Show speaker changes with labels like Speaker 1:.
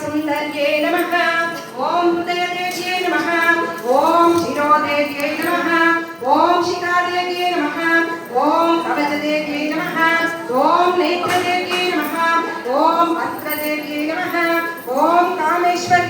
Speaker 1: सुन्दर्यै नमः ॐ हृदयदेव्यै नमः ॐ शिरोदेव्यै नमः ॐ शिखादेव्यै नमः ॐ कवचदेव्यै नमः ॐ नेत्रदेव्यै नमः ॐ अत्रदेव्यै नमः ॐ कामेश्वर्